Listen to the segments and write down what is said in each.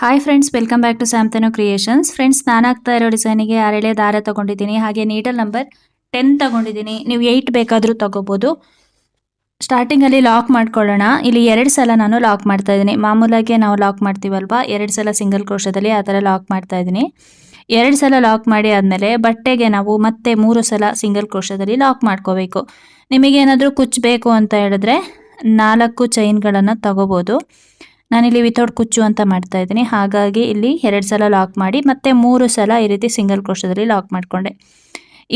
Hi friends welcome back to ಸ್ಯಾಮ್ತನೋ creations friends ನಾನು ಆಗ್ತಾ ಇರೋ ಡಿಸೈನಿಗೆ ಅರಳೆ ದಾರ ತಗೊಂಡಿದ್ದೀನಿ, ಹಾಗೆ ನೀಡಲ್ ನಂಬರ್ ಟೆನ್ ತಗೊಂಡಿದ್ದೀನಿ. ನೀವು ಏಯ್ಟ್ ಬೇಕಾದರೂ ತಗೋಬೋದು. ಸ್ಟಾರ್ಟಿಂಗಲ್ಲಿ ಲಾಕ್ ಮಾಡ್ಕೊಳ್ಳೋಣ. ಇಲ್ಲಿ ಎರಡು ಸಲ ನಾನು ಲಾಕ್ ಮಾಡ್ತಾ ಇದ್ದೀನಿ. ಮಾಮೂಲಾಗಿ ನಾವು ಲಾಕ್ ಮಾಡ್ತೀವಲ್ವಾ? ಎರಡು ಸಲ ಸಿಂಗಲ್ ಕ್ರೋಶದಲ್ಲಿ ಆ ಥರ ಲಾಕ್ ಮಾಡ್ತಾ ಇದ್ದೀನಿ. ಎರಡು ಸಲ ಲಾಕ್ ಮಾಡಿ ಆದಮೇಲೆ ಬಟ್ಟೆಗೆ ನಾವು ಮತ್ತೆ ಮೂರು ಸಲ ಸಿಂಗಲ್ ಕ್ರೋಶದಲ್ಲಿ ಲಾಕ್ ಮಾಡ್ಕೋಬೇಕು. ನಿಮಗೇನಾದರೂ ಕುಚ್ಚಬೇಕು ಅಂತ ಹೇಳಿದ್ರೆ ನಾಲ್ಕು ಚೈನ್ಗಳನ್ನು ತಗೋಬೋದು. ನಾನಿಲ್ಲಿ ವಿತೌಟ್ ಕುಚ್ಚು ಅಂತ ಮಾಡ್ತಾ ಇದ್ದೀನಿ. ಹಾಗಾಗಿ ಇಲ್ಲಿ ಎರಡು ಸಲ ಲಾಕ್ ಮಾಡಿ, ಮತ್ತೆ ಮೂರು ಸಲ ಈ ರೀತಿ ಸಿಂಗಲ್ ಕ್ರೋಶದಲ್ಲಿ ಲಾಕ್ ಮಾಡಿಕೊಂಡೆ.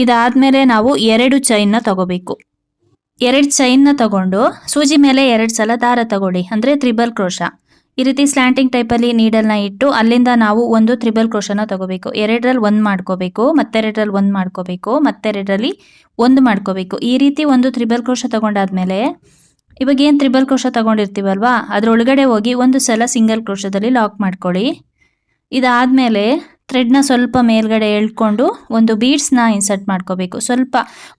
ಇದಾದಮೇಲೆ ನಾವು ಎರಡು ಚೈನ್ನ ತಗೋಬೇಕು. ಎರಡು ಚೈನ್ನ ತಗೊಂಡು ಸೂಜಿ ಮೇಲೆ ಎರಡು ಸಲ ದಾರ ತಗೊಳ್ಳಿ. ಅಂದರೆ ತ್ರಿಬಲ್ ಕ್ರೋಶ ಈ ರೀತಿ ಸ್ಲ್ಯಾಂಟಿಂಗ್ ಟೈಪಲ್ಲಿ ನೀಡಲ್ನ ಇಟ್ಟು ಅಲ್ಲಿಂದ ನಾವು ಒಂದು ತ್ರಿಬಲ್ ಕ್ರೋಶನ ತಗೋಬೇಕು. ಎರಡರಲ್ಲಿ ಒಂದು ಮಾಡ್ಕೋಬೇಕು, ಮತ್ತೆರಡರಲ್ಲಿ ಒಂದು ಮಾಡ್ಕೋಬೇಕು, ಮತ್ತೆರಡರಲ್ಲಿ ಒಂದು ಮಾಡ್ಕೋಬೇಕು. ಈ ರೀತಿ ಒಂದು ತ್ರಿಬಲ್ ಕ್ರೋಶ ತಗೊಂಡಾದ್ಮೇಲೆ ಇವಾಗ ಏನು ತ್ರಿಬಲ್ ಕ್ರೋಶ ತಗೊಂಡಿರ್ತೀವಲ್ವಾ? ಅದರೊಳಗಡೆ ಹೋಗಿ ಒಂದು ಸಲ ಸಿಂಗಲ್ ಕ್ರೋಶದಲ್ಲಿ ಲಾಕ್ ಮಾಡ್ಕೊಳ್ಳಿ. ಇದಾದಮೇಲೆ ಥ್ರೆಡ್ನ ಸ್ವಲ್ಪ ಮೇಲ್ಗಡೆ ಎಳ್ಕೊಂಡು ಒಂದು ಬೀಡ್ಸ್ನ ಇನ್ಸರ್ಟ್ ಮಾಡ್ಕೋಬೇಕು. ಸ್ವಲ್ಪ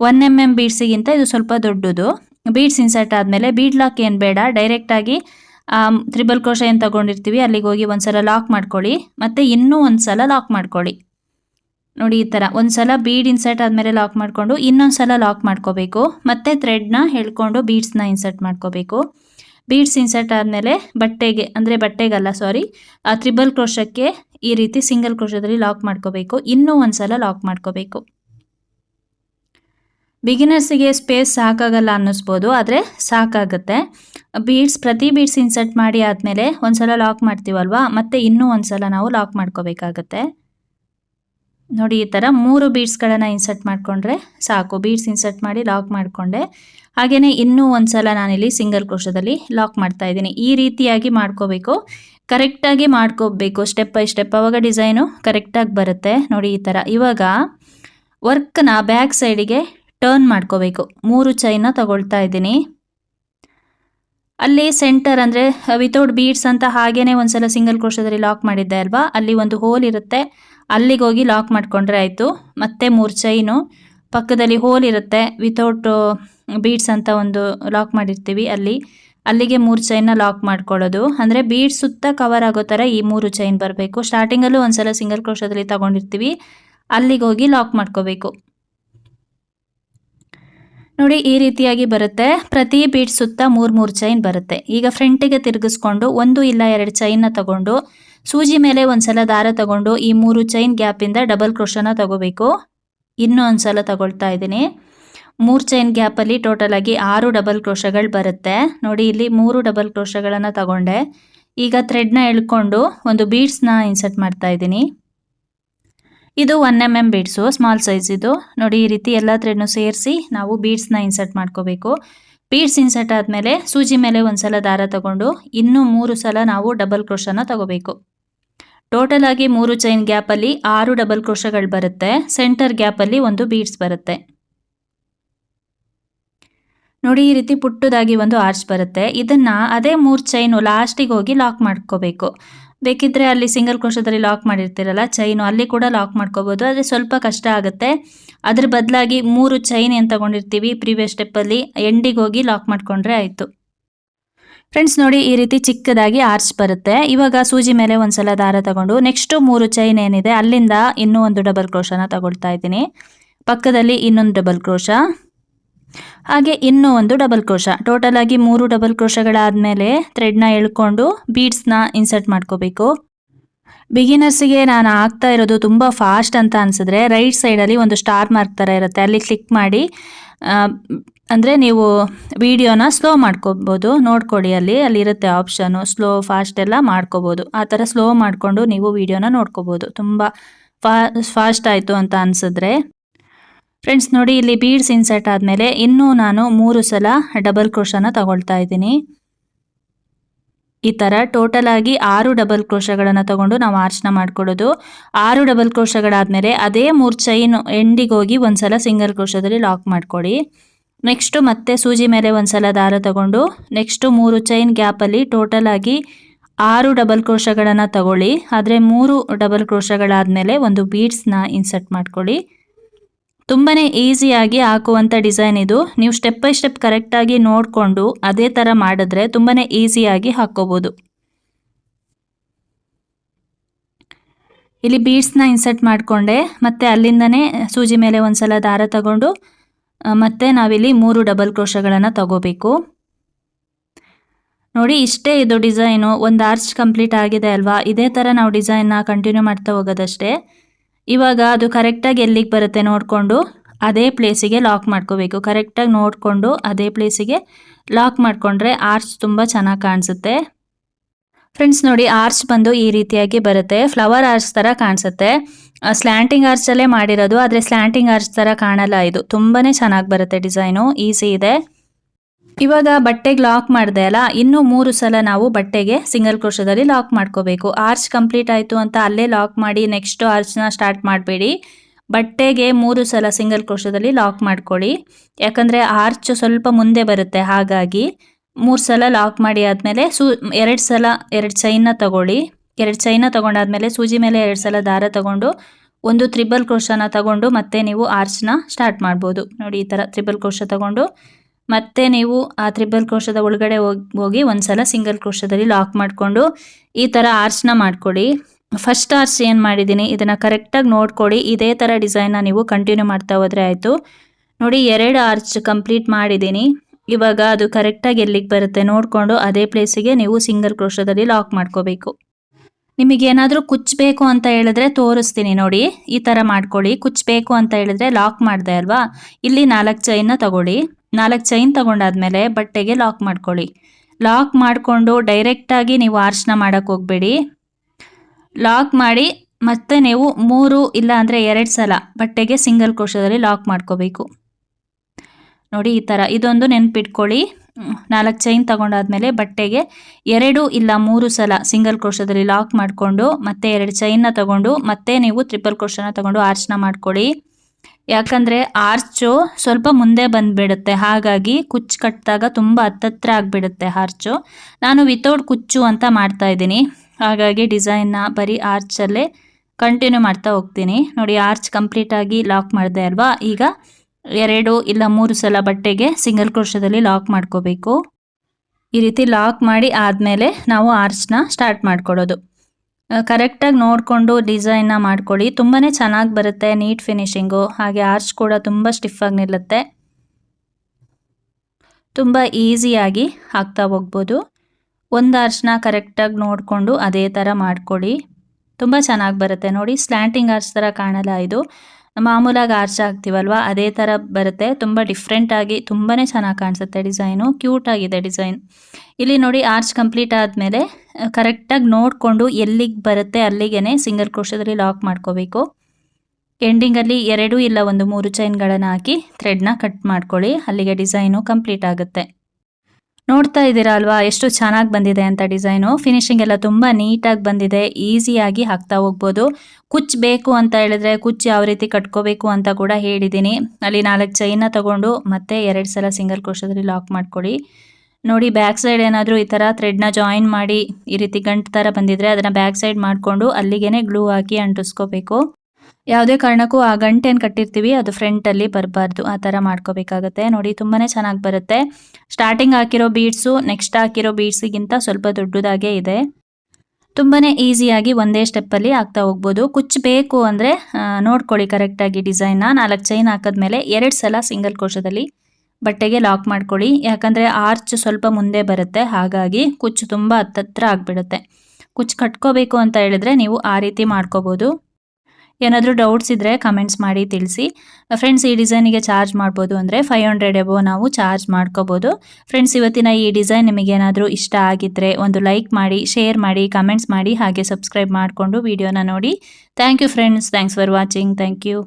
ಒನ್ ಎಂ ಎಂ ಬೀಡ್ಸಿಗಿಂತ ಇದು ಸ್ವಲ್ಪ ದೊಡ್ಡದು. ಬೀಡ್ಸ್ ಇನ್ಸರ್ಟ್ ಆದಮೇಲೆ ಬೀಡ್ ಲಾಕ್ ಏನು ಬೇಡ ಡೈರೆಕ್ಟಾಗಿ ತ್ರಿಬಲ್ ಕ್ರೋಶ ಏನು ತಗೊಂಡಿರ್ತೀವಿ, ಅಲ್ಲಿಗೆ ಹೋಗಿ ಒಂದು ಸಲ ಲಾಕ್ ಮಾಡ್ಕೊಳ್ಳಿ. ಮತ್ತು ಇನ್ನೂ ಒಂದು ಸಲ ಲಾಕ್ ಮಾಡ್ಕೊಳ್ಳಿ. ನೋಡಿ ಈ ಥರ ಒಂದು ಸಲ ಬೀಡ್ ಇನ್ಸರ್ಟ್ ಆದಮೇಲೆ ಲಾಕ್ ಮಾಡಿಕೊಂಡು ಇನ್ನೊಂದು ಸಲ ಲಾಕ್ ಮಾಡ್ಕೋಬೇಕು. ಮತ್ತು ಥ್ರೆಡ್ನ ಹೇಳ್ಕೊಂಡು ಬೀಡ್ಸ್ನ ಇನ್ಸರ್ಟ್ ಮಾಡ್ಕೋಬೇಕು. ಬೀಡ್ಸ್ ಇನ್ಸರ್ಟ್ ಆದಮೇಲೆ ಬಟ್ಟೆಗೆ, ಅಂದರೆ ಬಟ್ಟೆಗಲ್ಲ ಸಾರಿ ಆ ತ್ರಿಬಲ್ ಕ್ರೋಶಕ್ಕೆ ಈ ರೀತಿ ಸಿಂಗಲ್ ಕ್ರೋಶದಲ್ಲಿ ಲಾಕ್ ಮಾಡ್ಕೋಬೇಕು. ಇನ್ನೂ ಒಂದು ಸಲ ಲಾಕ್ ಮಾಡ್ಕೋಬೇಕು ಬಿಗಿನರ್ಸಿಗೆ ಸ್ಪೇಸ್ ಸಾಕಾಗಲ್ಲ ಅನ್ನಿಸ್ಬೋದು, ಆದರೆ ಸಾಕಾಗುತ್ತೆ. ಬೀಡ್ಸ್ ಪ್ರತಿ ಬೀಡ್ಸ್ ಇನ್ಸರ್ಟ್ ಮಾಡಿ ಆದಮೇಲೆ ಒಂದು ಸಲ ಲಾಕ್ ಮಾಡ್ತೀವಲ್ವಾ? ಮತ್ತೆ ಇನ್ನೂ ಒಂದು ಸಲ ನಾವು ಲಾಕ್ ಮಾಡ್ಕೋಬೇಕಾಗತ್ತೆ. ನೋಡಿ, ಈ ಥರ ಮೂರು ಬೀಡ್ಸ್ಗಳನ್ನು ಇನ್ಸರ್ಟ್ ಮಾಡಿಕೊಂಡ್ರೆ ಸಾಕು. ಬೀಡ್ಸ್ ಇನ್ಸರ್ಟ್ ಮಾಡಿ ಲಾಕ್ ಮಾಡಿಕೊಂಡೆ. ಹಾಗೆಯೇ ಇನ್ನೂ ಒಂದು ಸಲ ನಾನಿಲ್ಲಿ ಸಿಂಗಲ್ ಕ್ರೋಶದಲ್ಲಿ ಲಾಕ್ ಮಾಡ್ತಾ ಇದ್ದೀನಿ. ಈ ರೀತಿಯಾಗಿ ಮಾಡ್ಕೋಬೇಕು. ಕರೆಕ್ಟಾಗಿ ಮಾಡ್ಕೋಬೇಕು ಸ್ಟೆಪ್ ಬೈ ಸ್ಟೆಪ್ ಅವಾಗ ಡಿಸೈನು ಕರೆಕ್ಟಾಗಿ ಬರುತ್ತೆ. ನೋಡಿ, ಈ ಥರ ಇವಾಗ ವರ್ಕ್ನ ಬ್ಯಾಕ್ ಸೈಡಿಗೆ ಟರ್ನ್ ಮಾಡ್ಕೋಬೇಕು. ಮೂರು ಚೈನ ತಗೊಳ್ತಾ ಇದ್ದೀನಿ. ಅಲ್ಲಿ ಸೆಂಟರ್ ಅಂದರೆ ವಿತೌಟ್ ಬೀಡ್ಸ್ ಅಂತ ಹಾಗೇ ಒಂದು ಸಲ ಸಿಂಗಲ್ ಕ್ರೋಶದಲ್ಲಿ ಲಾಕ್ ಮಾಡಿದ್ದೆ ಅಲ್ವಾ? ಅಲ್ಲಿ ಒಂದು ಹೋಲ್ ಇರುತ್ತೆ. ಅಲ್ಲಿಗೆ ಹೋಗಿ ಲಾಕ್ ಮಾಡಿಕೊಂಡ್ರೆ ಆಯಿತು. ಮತ್ತೆ ಮೂರು ಚೈನು ಪಕ್ಕದಲ್ಲಿ ಹೋಲ್ ಇರುತ್ತೆ. ವಿತೌಟ್ ಬೀಡ್ಸ್ ಅಂತ ಒಂದು ಲಾಕ್ ಮಾಡಿರ್ತೀವಿ ಅಲ್ಲಿ. ಅಲ್ಲಿಗೆ ಮೂರು ಚೈನ್ನ ಲಾಕ್ ಮಾಡ್ಕೊಳ್ಳೋದು. ಅಂದರೆ ಬೀಡ್ಸ್ ಸುತ್ತ ಕವರ್ ಆಗೋ ಥರ ಈ ಮೂರು ಚೈನ್ ಬರಬೇಕು. ಸ್ಟಾರ್ಟಿಂಗಲ್ಲೂ ಒಂದ್ಸಲ ಸಿಂಗಲ್ ಕ್ರೋಶದಲ್ಲಿ ತಗೊಂಡಿರ್ತೀವಿ. ಅಲ್ಲಿಗೆ ಹೋಗಿ ಲಾಕ್ ಮಾಡ್ಕೋಬೇಕು. ನೋಡಿ ಈ ರೀತಿಯಾಗಿ ಬರುತ್ತೆ. ಪ್ರತಿ ಬೀಡ್ ಸುತ್ತ ಮೂರು ಮೂರು ಚೈನ್ ಬರುತ್ತೆ. ಈಗ ಫ್ರಂಟಿಗೆ ತಿರುಗಿಸ್ಕೊಂಡು ಒಂದು ಇಲ್ಲ ಎರಡು ಚೈನ್ನ ತಗೊಂಡು ಸೂಜಿ ಮೇಲೆ ಒಂದ್ಸಲ ದಾರ ತಗೊಂಡು ಈ ಮೂರು ಚೈನ್ ಗ್ಯಾಪಿಂದ ಡಬಲ್ ಕ್ರೋಶನ ತಗೋಬೇಕು. ಇನ್ನೂ ಒಂದ್ಸಲ ತಗೊಳ್ತಾ ಇದ್ದೀನಿ. ಮೂರು ಚೈನ್ ಗ್ಯಾಪಲ್ಲಿ ಟೋಟಲ್ ಆಗಿ ಆರು ಡಬಲ್ ಕ್ರೋಶಗಳು ಬರುತ್ತೆ. ನೋಡಿ, ಇಲ್ಲಿ ಮೂರು ಡಬಲ್ ಕ್ರೋಶಗಳನ್ನು ತಗೊಂಡೆ. ಈಗ ಥ್ರೆಡ್ನ ಎಳ್ಕೊಂಡು ಒಂದು ಬೀಡ್ಸ್ನ ಇನ್ಸರ್ಟ್ ಮಾಡ್ತಾ ಇದ್ದೀನಿ. ಇದು one M M beads small size ಇದು. ನೋಡಿ, ಈ ರೀತಿ ಎಲ್ಲ ಥ್ರೆಡ್ನು ಸೇರಿಸಿ ನಾವು ಬೀಡ್ಸ್ನ ಇನ್ಸರ್ಟ್ ಮಾಡ್ಕೋಬೇಕು. ಬೀಡ್ಸ್ ಇನ್ಸರ್ಟ್ ಆದಮೇಲೆ ಸೂಜಿ ಮೇಲೆ ಒಂದ್ಸಲ ದಾರ ತಗೊಂಡು ಇನ್ನೂ ಮೂರು ಸಲ ನಾವು ಡಬಲ್ ಕ್ರೋಶನ ತಗೋಬೇಕು. ಟೋಟಲ್ ಆಗಿ ಮೂರು ಚೈನ್ ಗ್ಯಾಪಲ್ಲಿ ಆರು ಡಬಲ್ ಕ್ರೋಶಗಳು ಬರುತ್ತೆ. ಸೆಂಟರ್ ಗ್ಯಾಪಲ್ಲಿ ಒಂದು ಬೀಡ್ಸ್ ಬರುತ್ತೆ. ನೋಡಿ, ಈ ರೀತಿ ಪುಟ್ಟದಾಗಿ ಒಂದು ಆರ್ಚ್ ಬರುತ್ತೆ. ಇದನ್ನ ಅದೇ ಮೂರು ಚೈನು ಲಾಸ್ಟಿಗೆ ಹೋಗಿ ಲಾಕ್ ಮಾಡ್ಕೋಬೇಕು. ಬೇಕಿದ್ರೆ ಅಲ್ಲಿ ಸಿಂಗಲ್ ಕ್ರೋಶದಲ್ಲಿ ಲಾಕ್ ಮಾಡಿರ್ತೀರಲ್ಲ ಚೈನು ಅಲ್ಲಿ ಕೂಡ ಲಾಕ್ ಮಾಡ್ಕೋಬೋದು. ಆದರೆ ಸ್ವಲ್ಪ ಕಷ್ಟ ಆಗುತ್ತೆ. ಅದ್ರ ಬದಲಾಗಿ ಮೂರು ಚೈನ್ ಏನು ತಗೊಂಡಿರ್ತೀವಿ ಪ್ರೀವಿಯಸ್ ಸ್ಟೆಪ್ಪಲ್ಲಿ ಎಂಡಿಗೆ ಹೋಗಿ ಲಾಕ್ ಮಾಡ್ಕೊಂಡ್ರೆ ಆಯಿತು. ಫ್ರೆಂಡ್ಸ್ ನೋಡಿ ಈ ರೀತಿ ಚಿಕ್ಕದಾಗಿ ಆರ್ಚ್ ಬರುತ್ತೆ. ಇವಾಗ ಸೂಜಿ ಮೇಲೆ ಒಂದ್ಸಲ ದಾರ ತಗೊಂಡು ನೆಕ್ಸ್ಟ್ ಮೂರು ಚೈನ್ ಏನಿದೆ, ಅಲ್ಲಿಂದ ಇನ್ನೂ ಒಂದು ಡಬಲ್ ಕ್ರೋಶನ ತಗೊಳ್ತಾ ಇದ್ದೀನಿ. ಪಕ್ಕದಲ್ಲಿ ಇನ್ನೊಂದು ಡಬಲ್ ಕ್ರೋಶ ಹಾಗೆ ಇನ್ನೂ ಒಂದು ಡಬಲ್ ಕ್ರೋಶ ಟೋಟಲ್ ಆಗಿ ಮೂರು ಡಬಲ್ ಕ್ರೋಶಗಳಾದಮೇಲೆ ಥ್ರೆಡ್ನ ಎಳ್ಕೊಂಡು ಬೀಡ್ಸ್ನ ಇನ್ಸರ್ಟ್ ಮಾಡ್ಕೋಬೇಕು. ಬಿಗಿನರ್ಸಿಗೆ ನಾನು ಆಗ್ತಾ ಇರೋದು ತುಂಬ ಫಾಸ್ಟ್ ಅಂತ ಅನಿಸಿದ್ರೆ ರೈಟ್ ಸೈಡಲ್ಲಿ ಒಂದು ಸ್ಟಾರ್ ಮಾರ್ಕ್ ಥರ ಇರುತ್ತೆ. ಅಲ್ಲಿ ಕ್ಲಿಕ್ ಮಾಡಿ ಅಂದರೆ ನೀವು ವಿಡಿಯೋನ ಸ್ಲೋ ಮಾಡ್ಕೋಬೋದು. ನೋಡ್ಕೊಡಿ ಅಲ್ಲಿ. ಅಲ್ಲಿರುತ್ತೆ ಆಪ್ಷನು ಸ್ಲೋ ಫಾಸ್ಟ್ ಎಲ್ಲ ಮಾಡ್ಕೋಬೋದು. ಆ ಥರ ಸ್ಲೋ ಮಾಡಿಕೊಂಡು ನೀವು ವಿಡಿಯೋನ ನೋಡ್ಕೋಬೋದು. ತುಂಬ ಫಾ ಫಾಸ್ಟ್ ಆಯಿತು ಅಂತ ಅನಿಸಿದ್ರೆ. ಫ್ರೆಂಡ್ಸ್ ನೋಡಿ ಇಲ್ಲಿ ಬೀಡ್ಸ್ ಇನ್ಸರ್ಟ್ ಆದಮೇಲೆ ಇನ್ನೂ ನಾನು ಮೂರು ಸಲ ಡಬಲ್ ಕ್ರೋಶನ ತಗೊಳ್ತಾ ಇದ್ದೀನಿ. ಈ ಥರ ಟೋಟಲ್ ಆಗಿ ಆರು ಡಬಲ್ ಕ್ರೋಶಗಳನ್ನು ತಗೊಂಡು ನಾವು ಆರ್ಚ್ನ ಮಾಡ್ಕೊಡೋದು. ಆರು ಡಬಲ್ ಕ್ರೋಶಗಳಾದಮೇಲೆ ಅದೇ ಮೂರು ಚೈನ್ ಎಂಡಿಗೆ ಹೋಗಿ ಒಂದ್ಸಲ ಸಿಂಗಲ್ ಕ್ರೋಶದಲ್ಲಿ ಲಾಕ್ ಮಾಡ್ಕೊಳ್ಳಿ ನೆಕ್ಸ್ಟು ಮತ್ತೆ ಸೂಜಿ ಮೇಲೆ ಒಂದ್ಸಲ ದಾರ ತಗೊಂಡು, ನೆಕ್ಸ್ಟು ಮೂರು ಚೈನ್ ಗ್ಯಾಪಲ್ಲಿ ಟೋಟಲ್ ಆಗಿ ಆರು ಡಬಲ್ ಕ್ರೋಶಗಳನ್ನು ತಗೊಳ್ಳಿ. ಆದರೆ ಮೂರು ಡಬಲ್ ಕ್ರೋಶಗಳಾದಮೇಲೆ ಒಂದು ಬೀಡ್ಸ್ನ ಇನ್ಸರ್ಟ್ ಮಾಡ್ಕೊಳ್ಳಿ. ತುಂಬಾ ಈಸಿಯಾಗಿ ಹಾಕುವಂಥ ಡಿಸೈನ್ ಇದು. ನೀವು ಸ್ಟೆಪ್ ಬೈ ಸ್ಟೆಪ್ ಕರೆಕ್ಟಾಗಿ ನೋಡಿಕೊಂಡು ಅದೇ ಥರ ಮಾಡಿದ್ರೆ ತುಂಬಾ ಈಸಿಯಾಗಿ ಹಾಕ್ಕೋಬೋದು. ಇಲ್ಲಿ ಬೀಡ್ಸ್ನ ಇನ್ಸರ್ಟ್ ಮಾಡಿಕೊಂಡೆ. ಮತ್ತೆ ಅಲ್ಲಿಂದನೇ ಸೂಜಿ ಮೇಲೆ ಒಂದು ಸಲ ದಾರ ತಗೊಂಡು ಮತ್ತೆ ನಾವಿಲ್ಲಿ ಮೂರು ಡಬಲ್ ಕ್ರೋಶಗಳನ್ನು ತಗೋಬೇಕು. ನೋಡಿ, ಇಷ್ಟೇ ಇದು ಡಿಸೈನು. ಒಂದು ಆರ್ಚ್ ಕಂಪ್ಲೀಟ್ ಆಗಿದೆ ಅಲ್ವಾ? ಇದೇ ಥರ ನಾವು ಡಿಸೈನ್ನ ಕಂಟಿನ್ಯೂ ಮಾಡ್ತಾ ಹೋಗೋದಷ್ಟೇ. ಇವಾಗ ಅದು ಕರೆಕ್ಟಾಗಿ ಎಲ್ಲಿಗೆ ಬರುತ್ತೆ ನೋಡಿಕೊಂಡು ಅದೇ ಪ್ಲೇಸಿಗೆ ಲಾಕ್ ಮಾಡ್ಕೋಬೇಕು. ಕರೆಕ್ಟಾಗಿ ನೋಡಿಕೊಂಡು ಅದೇ ಪ್ಲೇಸಿಗೆ ಲಾಕ್ ಮಾಡಿಕೊಂಡ್ರೆ ಆರ್ಚ್ ತುಂಬ ಚೆನ್ನಾಗಿ ಕಾಣಿಸುತ್ತೆ. ಫ್ರೆಂಡ್ಸ್ ನೋಡಿ ಆರ್ಚ್ ಬಂದು ಈ ರೀತಿಯಾಗಿ ಬರುತ್ತೆ. ಫ್ಲವರ್ ಆರ್ಚ್ ಥರ ಕಾಣಿಸುತ್ತೆ. ಸ್ಲ್ಯಾಂಟಿಂಗ್ ಆರ್ಚಲ್ಲೇ ಮಾಡಿರೋದು, ಆದರೆ ಸ್ಲ್ಯಾಂಟಿಂಗ್ ಆರ್ಚ್ ಥರ ಕಾಣಲ್ಲ ಇದು. ತುಂಬಾ ಚೆನ್ನಾಗಿ ಬರುತ್ತೆ ಡಿಸೈನು. ಈಸಿ ಇದೆ. ಇವಾಗ ಬಟ್ಟೆಗೆ ಲಾಕ್ ಮಾಡಿದೆ ಅಲ್ಲ, ಇನ್ನೂ ಮೂರು ಸಲ ನಾವು ಬಟ್ಟೆಗೆ ಸಿಂಗಲ್ ಕ್ರೋಶದಲ್ಲಿ ಲಾಕ್ ಮಾಡ್ಕೋಬೇಕು. ಆರ್ಚ್ ಕಂಪ್ಲೀಟ್ ಆಯಿತು ಅಂತ ಅಲ್ಲೇ ಲಾಕ್ ಮಾಡಿ ನೆಕ್ಸ್ಟ್ ಆರ್ಚ್ನ ಸ್ಟಾರ್ಟ್ ಮಾಡಬೇಡಿ. ಬಟ್ಟೆಗೆ ಮೂರು ಸಲ ಸಿಂಗಲ್ ಕ್ರೋಶದಲ್ಲಿ ಲಾಕ್ ಮಾಡ್ಕೊಳ್ಳಿ. ಯಾಕಂದರೆ ಆರ್ಚ್ ಸ್ವಲ್ಪ ಮುಂದೆ ಬರುತ್ತೆ, ಹಾಗಾಗಿ. ಮೂರು ಸಲ ಲಾಕ್ ಮಾಡಿ ಆದಮೇಲೆ ಸೂ, ಎರಡು ಸಲ ಎರಡು ಚೈನ್ನ ತಗೊಳ್ಳಿ. ಎರಡು ಚೈನ ತಗೊಂಡಾದ್ಮೇಲೆ ಸೂಜಿ ಮೇಲೆ ಎರಡು ಸಲ ದಾರ ತಗೊಂಡು, ಒಂದು ತ್ರಿಬಲ್ ಕ್ರೋಶನ ತಗೊಂಡು ಮತ್ತೆ ನೀವು ಆರ್ಚ್ನ ಸ್ಟಾರ್ಟ್ ಮಾಡ್ಬೋದು. ನೋಡಿ ಈ ಥರ ತ್ರಿಬಲ್ ಕ್ರೋಶ ತಗೊಂಡು, ಮತ್ತೆ ನೀವು ಆ ತ್ರಿಬಲ್ ಕ್ರೋಶದ ಒಳಗಡೆ ಹೋಗಿ ಹೋಗಿ ಒಂದು ಸಲ ಸಿಂಗಲ್ ಕ್ರೋಶದಲ್ಲಿ ಲಾಕ್ ಮಾಡಿಕೊಂಡು ಈ ಥರ ಆರ್ಚ್ನ ಮಾಡಿಕೊಡಿ. ಫಸ್ಟ್ ಆರ್ಚ್ ಏನು ಮಾಡಿದ್ದೀನಿ ಇದನ್ನು ಕರೆಕ್ಟಾಗಿ ನೋಡ್ಕೊಳ್ಳಿ ಇದೇ ಥರ ಡಿಸೈನ್ನ ನೀವು ಕಂಟಿನ್ಯೂ ಮಾಡ್ತಾ ಹೋದರೆ ಆಯಿತು. ನೋಡಿ, ಎರಡು ಆರ್ಚ್ ಕಂಪ್ಲೀಟ್ ಮಾಡಿದ್ದೀನಿ ಇವಾಗ ಅದು ಕರೆಕ್ಟಾಗಿ ಎಲ್ಲಿಗೆ ಬರುತ್ತೆ ನೋಡಿಕೊಂಡು ಅದೇ ಪ್ಲೇಸಿಗೆ ನೀವು ಸಿಂಗಲ್ ಕ್ರೋಶದಲ್ಲಿ ಲಾಕ್ ಮಾಡ್ಕೋಬೇಕು. ನಿಮಗೇನಾದರೂ ಕುಚ್ಚಬೇಕು ಅಂತ ಹೇಳಿದ್ರೆ ತೋರಿಸ್ತೀನಿ ನೋಡಿ. ಈ ಥರ ಮಾಡ್ಕೊಳ್ಳಿ. ಕುಚ್ಚಬೇಕು ಅಂತ ಹೇಳಿದ್ರೆ ಲಾಕ್ ಮಾಡಿದೆ ಅಲ್ವಾ? ಇಲ್ಲಿ ನಾಲ್ಕು ಚೈನ್ನ ತಗೊಳ್ಳಿ. ನಾಲ್ಕು ಚೈನ್ ತಗೊಂಡಾದ್ಮೇಲೆ ಬಟ್ಟೆಗೆ ಲಾಕ್ ಮಾಡ್ಕೊಳ್ಳಿ. ಲಾಕ್ ಮಾಡಿಕೊಂಡು ಡೈರೆಕ್ಟಾಗಿ ನೀವು ಆರ್ಚ್ನ ಮಾಡೋಕ್ಕೆ ಹೋಗಬೇಡಿ. ಲಾಕ್ ಮಾಡಿ ಮತ್ತೆ ನೀವು ಮೂರು ಇಲ್ಲ ಅಂದರೆ ಎರಡು ಸಲ ಬಟ್ಟೆಗೆ ಸಿಂಗಲ್ ಕ್ರೋಶದಲ್ಲಿ ಲಾಕ್ ಮಾಡ್ಕೋಬೇಕು. ನೋಡಿ, ಈ ಥರ ಇದೊಂದು ನೆನ್ಪಿಟ್ಕೊಳ್ಳಿ. ನಾಲ್ಕು ಚೈನ್ ತಗೊಂಡಾದ್ಮೇಲೆ ಬಟ್ಟೆಗೆ ಎರಡು ಇಲ್ಲ ಮೂರು ಸಲ ಸಿಂಗಲ್ ಕ್ರೋಶದಲ್ಲಿ ಲಾಕ್ ಮಾಡಿಕೊಂಡು, ಮತ್ತೆ ಎರಡು ಚೈನ್ನ ತಗೊಂಡು, ಮತ್ತೆ ನೀವು ಟ್ರಿಪಲ್ ಕ್ರೋಶನ ತಗೊಂಡು ಆರ್ಚ್ನ ಮಾಡ್ಕೊಳ್ಳಿ. ಯಾಕಂದರೆ ಆರ್ಚು ಸ್ವಲ್ಪ ಮುಂದೆ ಬಂದುಬಿಡುತ್ತೆ. ಹಾಗಾಗಿ ಕುಚ್ಚು ಕಟ್ಟಿದಾಗ ತುಂಬ ಹತ್ತತ್ರ ಆಗಿಬಿಡುತ್ತೆ ಆರ್ಚು. ನಾನು ವಿತೌಟ್ ಕುಚ್ಚು ಅಂತ ಮಾಡ್ತಾ ಇದ್ದೀನಿ. ಹಾಗಾಗಿ ಡಿಸೈನ್ನ ಬರೀ ಆರ್ಚಲ್ಲೇ ಕಂಟಿನ್ಯೂ ಮಾಡ್ತಾ ಹೋಗ್ತೀನಿ. ನೋಡಿ, ಆರ್ಚ್ ಕಂಪ್ಲೀಟಾಗಿ ಲಾಕ್ ಮಾಡಿದೆ ಅಲ್ವಾ? ಈಗ ಎರಡು ಇಲ್ಲ ಮೂರು ಸಲ ಬಟ್ಟೆಗೆ ಸಿಂಗಲ್ ಕ್ರೋಶದಲ್ಲಿ ಲಾಕ್ ಮಾಡ್ಕೋಬೇಕು. ಈ ರೀತಿ ಲಾಕ್ ಮಾಡಿ ಆದಮೇಲೆ ನಾವು ಆರ್ಚ್ನ ಸ್ಟಾರ್ಟ್ ಮಾಡ್ಕೊಳ್ಳೋದು. ಕರೆಕ್ಟಾಗಿ ನೋಡಿಕೊಂಡು ಡಿಸೈನ್ನ ಮಾಡ್ಕೊಳ್ಳಿ. ತುಂಬಾ ಚೆನ್ನಾಗಿ ಬರುತ್ತೆ ನೀಟ್ ಫಿನಿಶಿಂಗು ಹಾಗೆ ಆರ್ಚ್ ಕೂಡ ತುಂಬ ಸ್ಟಿಫಾಗಿ ನಿಲ್ಲುತ್ತೆ. ತುಂಬ ಈಸಿಯಾಗಿ ಹಾಕ್ತಾ ಹೋಗ್ಬೋದು. ಒಂದು ಆರ್ಚ್ನ ಕರೆಕ್ಟಾಗಿ ನೋಡಿಕೊಂಡು ಅದೇ ಥರ ಮಾಡ್ಕೊಳ್ಳಿ. ತುಂಬ ಚೆನ್ನಾಗಿ ಬರುತ್ತೆ ನೋಡಿ. ಸ್ಲ್ಯಾಂಟಿಂಗ್ ಆರ್ಚ್ ಥರ ಕಾಣಲ್ಲ ಇದು. ಮಾಮೂಲಾಗಿ ಆರ್ಚ್ ಹಾಕ್ತೀವಲ್ವ ಅದೇ ಥರ ಬರುತ್ತೆ. ತುಂಬ ಡಿಫ್ರೆಂಟಾಗಿ ತುಂಬಾ ಚೆನ್ನಾಗಿ ಕಾಣಿಸುತ್ತೆ ಡಿಸೈನು. ಕ್ಯೂಟ್ ಆಗಿದೆ ಡಿಸೈನ್. ಇಲ್ಲಿ ನೋಡಿ ಆರ್ಚ್ ಕಂಪ್ಲೀಟ್ ಆದಮೇಲೆ ಕರೆಕ್ಟಾಗಿ ನೋಡಿಕೊಂಡು ಎಲ್ಲಿಗೆ ಬರುತ್ತೆ ಅಲ್ಲಿಗೆ ಸಿಂಗಲ್ ಕ್ರೋಶದಲ್ಲಿ ಲಾಕ್ ಮಾಡ್ಕೋಬೇಕು. ಎಂಡಿಂಗಲ್ಲಿ ಎರಡು ಇಲ್ಲ ಒಂದು ಮೂರು ಚೈನ್ಗಳನ್ನು ಹಾಕಿ ಥ್ರೆಡ್ನ ಕಟ್ ಮಾಡ್ಕೊಳ್ಳಿ. ಅಲ್ಲಿಗೆ ಡಿಸೈನು ಕಂಪ್ಲೀಟ್ ಆಗುತ್ತೆ. ನೋಡ್ತಾ ಇದ್ದೀರಾ ಅಲ್ವಾ? ಎಷ್ಟು ಚೆನ್ನಾಗಿ ಬಂದಿದೆ ಅಂತ ಡಿಸೈನು. ಫಿನಿಶಿಂಗ್ ಎಲ್ಲ ತುಂಬ ನೀಟಾಗಿ ಬಂದಿದೆ. ಈಸಿಯಾಗಿ ಹಾಕ್ತಾ ಹೋಗ್ಬೋದು. ಕುಚ್ ಬೇಕು ಅಂತ ಹೇಳಿದ್ರೆ ಕುಚ್ ಯಾವ ರೀತಿ ಕಟ್ಕೋಬೇಕು ಅಂತ ಕೂಡ ಹೇಳಿದ್ದೀನಿ. ಅಲ್ಲಿ ನಾಲ್ಕು ಚೈನ ತಗೊಂಡು ಮತ್ತೆ ಎರಡು ಸಲ ಸಿಂಗಲ್ ಕ್ರೋಶದಲ್ಲಿ ಲಾಕ್ ಮಾಡ್ಕೊಳ್ಳಿ. ನೋಡಿ, ಬ್ಯಾಕ್ ಸೈಡ್ ಏನಾದರೂ ಈ ಥರ ಥ್ರೆಡ್ನ ಜಾಯಿನ್ ಮಾಡಿ ಈ ರೀತಿ ಗಂಟು ಥರ ಬಂದಿದ್ರೆ ಅದನ್ನು ಬ್ಯಾಕ್ ಸೈಡ್ ಮಾಡಿಕೊಂಡು ಅಲ್ಲಿಗೆ ಗ್ಲೂ ಹಾಕಿ ಅಂಟಿಸ್ಕೋಬೇಕು. ಯಾವುದೇ ಕಾರಣಕ್ಕೂ ಆ ಗಂಟೇನು ಕಟ್ಟಿರ್ತೀವಿ, ಅದು ಫ್ರಂಟಲ್ಲಿ ಬರಬಾರ್ದು. ಆ ಥರ ಮಾಡ್ಕೋಬೇಕಾಗತ್ತೆ. ನೋಡಿ ತುಂಬಾ ಚೆನ್ನಾಗಿ ಬರುತ್ತೆ. ಸ್ಟಾರ್ಟಿಂಗ್ ಹಾಕಿರೋ ಬೀಡ್ಸು ನೆಕ್ಸ್ಟ್ ಹಾಕಿರೋ ಬೀಡ್ಸಿಗಿಂತ ಸ್ವಲ್ಪ ದೊಡ್ಡದಾಗೇ ಇದೆ. ತುಂಬಾ ಈಸಿಯಾಗಿ ಒಂದೇ ಸ್ಟೆಪ್ಪಲ್ಲಿ ಆಗ್ತಾ ಹೋಗ್ಬೋದು. ಕುಚ್ಚು ಬೇಕು ಅಂದರೆ ನೋಡ್ಕೊಳ್ಳಿ ಕರೆಕ್ಟಾಗಿ ಡಿಸೈನ್ನ ನಾಲ್ಕು ಚೈನ್ ಹಾಕಿದ್ಮೇಲೆ ಎರಡು ಸಲ ಸಿಂಗಲ್ ಕೋಶದಲ್ಲಿ ಬಟ್ಟೆಗೆ ಲಾಕ್ ಮಾಡ್ಕೊಳ್ಳಿ. ಯಾಕಂದರೆ ಆರ್ಚ್ ಸ್ವಲ್ಪ ಮುಂದೆ ಬರುತ್ತೆ. ಹಾಗಾಗಿ ಕುಚ್ಚು ತುಂಬ ಹತ್ತತ್ರ ಆಗಿಬಿಡುತ್ತೆ. ಕುಚ್ಚು ಕಟ್ಕೋಬೇಕು ಅಂತ ಹೇಳಿದ್ರೆ ನೀವು ಆ ರೀತಿ ಮಾಡ್ಕೋಬೋದು. ಏನಾದರೂ ಡೌಟ್ಸ್ ಇದ್ದರೆ ಕಮೆಂಟ್ಸ್ ಮಾಡಿ ತಿಳಿಸಿ. ಫ್ರೆಂಡ್ಸ್ ಈ ಡಿಸೈನಿಗೆ ಚಾರ್ಜ್ ಮಾಡ್ಬೋದು ಅಂದರೆ ಫೈವ್ ಹಂಡ್ರೆಡ್ ಎಬೋ ನಾವು ಚಾರ್ಜ್ ಮಾಡ್ಕೋಬೋದು. ಫ್ರೆಂಡ್ಸ್ ಇವತ್ತಿನ ಈ ಡಿಸೈನ್ ನಿಮಗೇನಾದರೂ ಇಷ್ಟ ಆಗಿದ್ದರೆ ಒಂದು ಲೈಕ್ ಮಾಡಿ ಶೇರ್ ಮಾಡಿ ಕಮೆಂಟ್ಸ್ ಮಾಡಿ, ಹಾಗೆ ಸಬ್ಸ್ಕ್ರೈಬ್ ಮಾಡಿಕೊಂಡು ವಿಡಿಯೋನ ನೋಡಿ. Thank you friends thanks for watching thank you